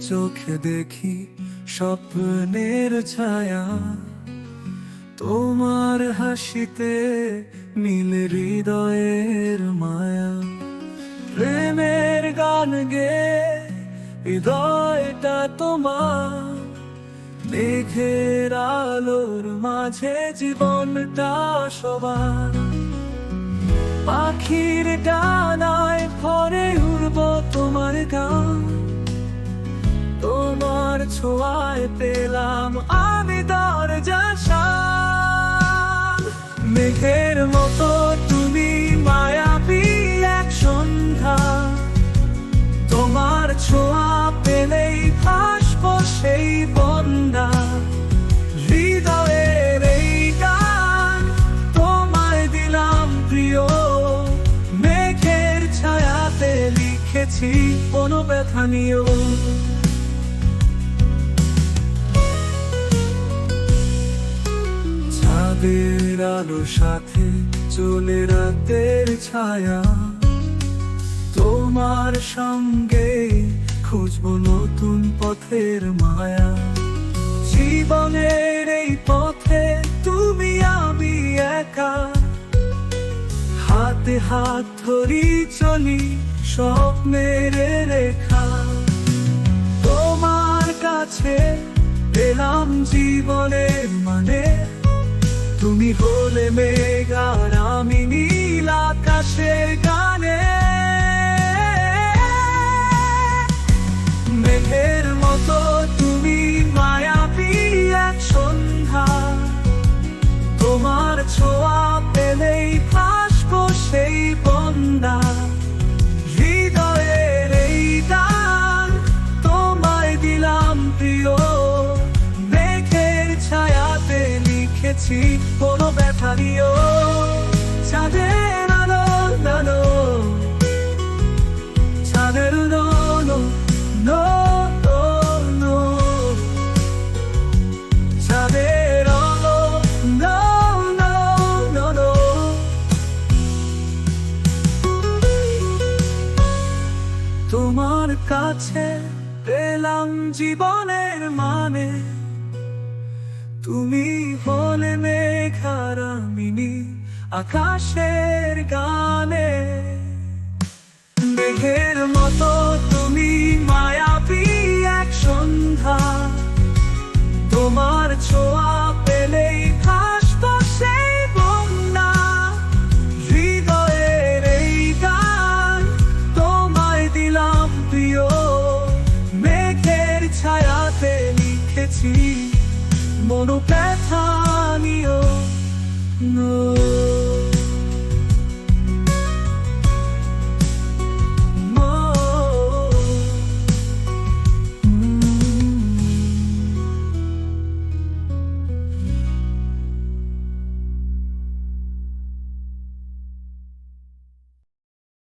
চোখে দেখি স্বপ্নের ছায়া। তোমার হাসিতে নীল হৃদয়ের মায়া। প্রেমের গান গে, হৃদয়টা তোমার। মেঘের আলোর মাঝে জীবনটা সবার। পাখির ডানায় ভরে উড়ব পেলাম আমি দরজা মেঘের মতো তুমি মায়াবী এক সন্ধ্যা। তোমার ছোঁয়া পেলেই ভাসব সেই বন্দা হৃদয়ের এই গান তোমায় দিলাম প্রিয়। মেঘের ছায়াতে লিখেছি কোনো ব্যথা নিয়েও। ছাদের আলো সাথে চলে রাতের ছায়া। তোমার সঙ্গে খুঁজবো নতুন পথের মায়া। জীবনের এই পথে তুমি আমি একা। হাতে হাত ধরি চলি স্বপ্নের রেখা। তোমার কাছে পেলাম জীবনের মানে। তুমি হলে মেঘার আমি নীল আকাশের গানে। লিখেছি কোনো ব্যথা দিও। চাঁদের আলো নানো। চাঁদের নো নো নো নো আলো নো নো নো নো তোমার কাছে পেলাম জীবনের মানে। তুমি হলে মেঘার মিনি আকাশের গানে। মেঘের মতো তুমি মায়াবী এক সন্ধ্যা। তোমার ছোঁয়া পেলেই ভাসব সেই বন্যা। হৃদয়ের এই গান তোমায় দিলাম প্রিয়। মেঘের ছায়াতে লিখেছি মনো ব্যথা নিয়েও